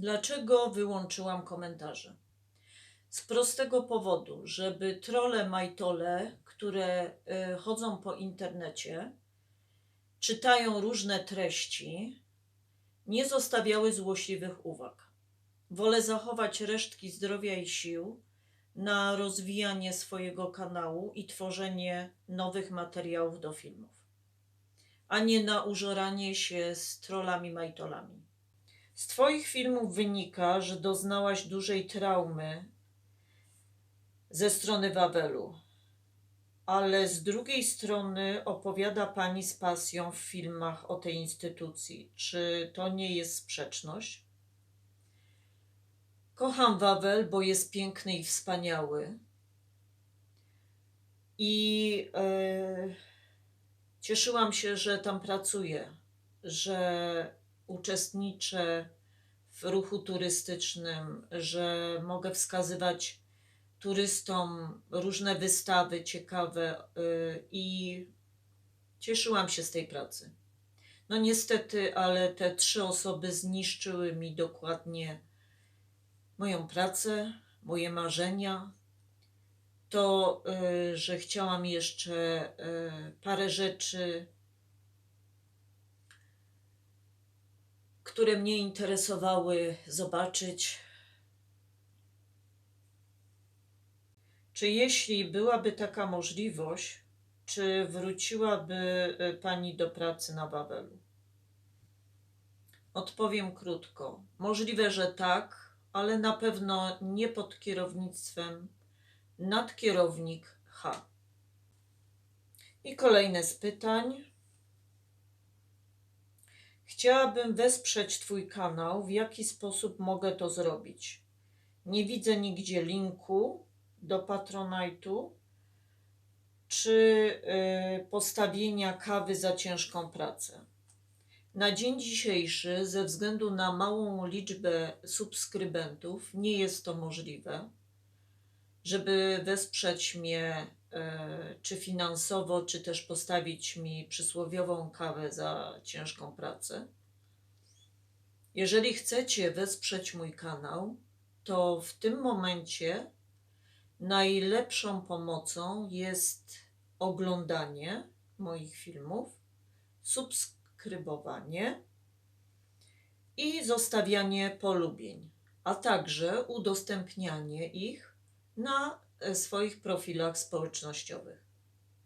Dlaczego wyłączyłam komentarze? Z prostego powodu, żeby trole majtole, które y, chodzą po internecie, czytają różne treści, nie zostawiały złośliwych uwag. Wolę zachować resztki zdrowia i sił na rozwijanie swojego kanału i tworzenie nowych materiałów do filmów, a nie na użoranie się z trollami majtolami. Z Twoich filmów wynika, że doznałaś dużej traumy ze strony Wawelu, ale z drugiej strony opowiada Pani z pasją w filmach o tej instytucji. Czy to nie jest sprzeczność? Kocham Wawel, bo jest piękny i wspaniały. I e, cieszyłam się, że tam pracuję, że uczestniczę w ruchu turystycznym, że mogę wskazywać turystom różne wystawy ciekawe y, i cieszyłam się z tej pracy. No niestety, ale te trzy osoby zniszczyły mi dokładnie moją pracę, moje marzenia. To, y, że chciałam jeszcze y, parę rzeczy które mnie interesowały, zobaczyć. Czy jeśli byłaby taka możliwość, czy wróciłaby y, Pani do pracy na Wawelu? Odpowiem krótko. Możliwe, że tak, ale na pewno nie pod kierownictwem nadkierownik H. I kolejne z pytań. Chciałabym wesprzeć Twój kanał. W jaki sposób mogę to zrobić? Nie widzę nigdzie linku do Patronite'u czy y, postawienia kawy za ciężką pracę. Na dzień dzisiejszy, ze względu na małą liczbę subskrybentów, nie jest to możliwe, żeby wesprzeć mnie czy finansowo, czy też postawić mi przysłowiową kawę za ciężką pracę. Jeżeli chcecie wesprzeć mój kanał, to w tym momencie najlepszą pomocą jest oglądanie moich filmów, subskrybowanie i zostawianie polubień, a także udostępnianie ich na e, swoich profilach społecznościowych.